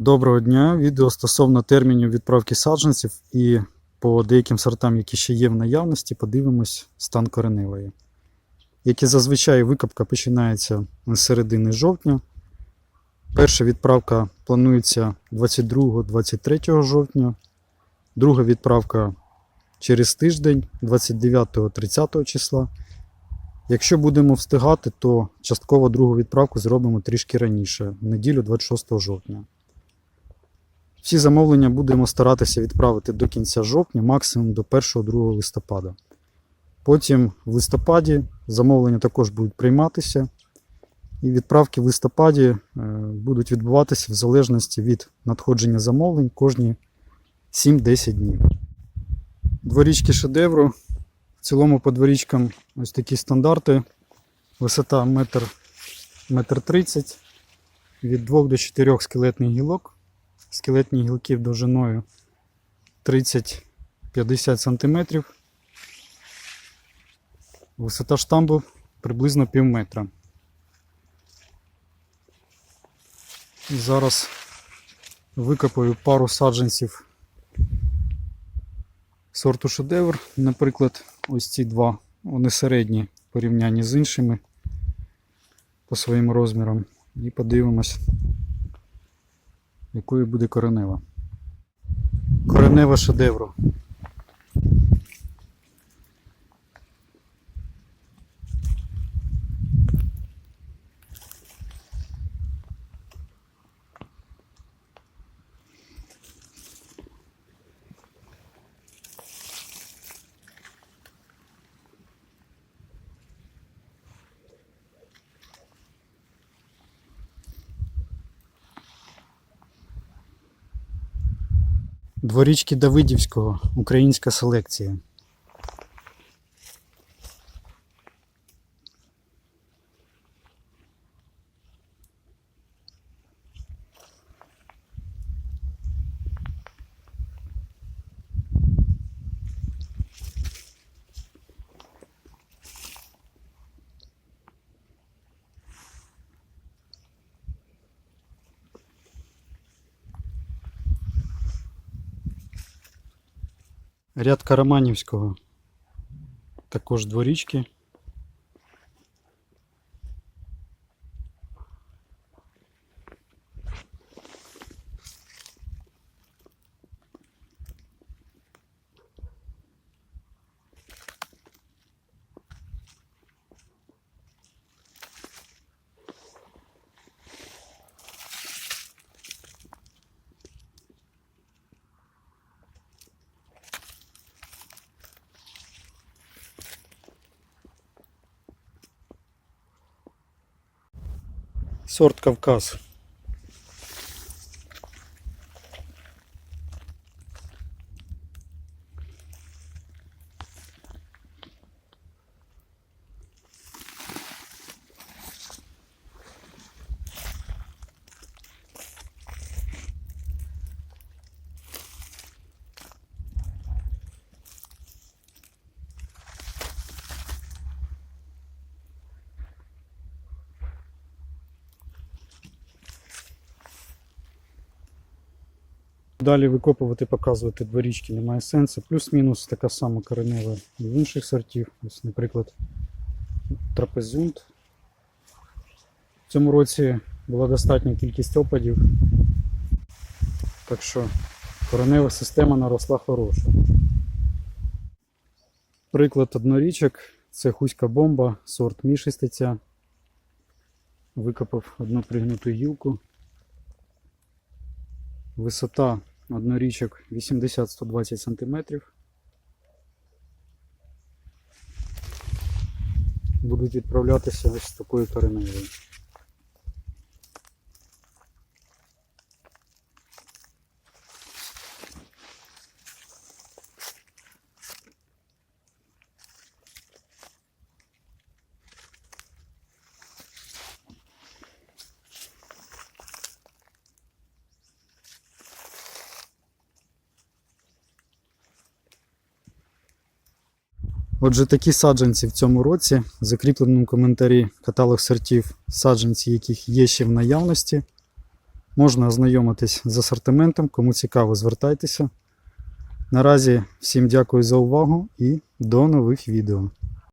Доброго дня! Відео стосовно термінів відправки саджанців і по деяким сортам, які ще є в наявності, подивимось стан кореневої. Як і зазвичай, викопка починається з середини жовтня. Перша відправка планується 22-23 жовтня, друга відправка через тиждень, 29-30 числа. Якщо будемо встигати, то частково другу відправку зробимо трішки раніше, в неділю 26 жовтня. Всі замовлення будемо старатися відправити до кінця жовтня, максимум до 1-2 листопада. Потім в листопаді замовлення також будуть прийматися, і відправки в листопаді е, будуть відбуватися в залежності від надходження замовлень кожні 7-10 днів. Дворічки шедевру. В цілому по дворічкам ось такі стандарти. Висота 1,30 метр 30, від 2 до 4 скелетних гілок скелетні гілки довжиною 30-50 см. Висота штамбу приблизно пів метра. І зараз викопаю пару саджанців сорту шедевр. Наприклад, ось ці два. Вони середні в порівнянні з іншими по своїм розмірам. І подивимось, якою буде коренева. Коренева шедевру. Дворічки Давидівського. Українська селекція. Ряд Караманівського. Також дворічки. Сорт Кавказ. Далі викопувати, показувати дворічки немає сенсу. Плюс-мінус така сама коренева і в інших сортів. Ось, наприклад, трапезунт. В цьому році була достатня кількість опадів. Так що коренева система наросла хороша. Приклад однорічок це хуська бомба, сорт мішистиця. Викопав одну пригнуту гілку. Висота однорічок 80-120 см. Будуть відправлятися ось такою кореневою. Отже, такі саджанці в цьому році. В закріпленому коментарі каталог сортів саджанці, яких є ще в наявності. Можна ознайомитись з асортиментом, кому цікаво, звертайтеся. Наразі всім дякую за увагу і до нових відео.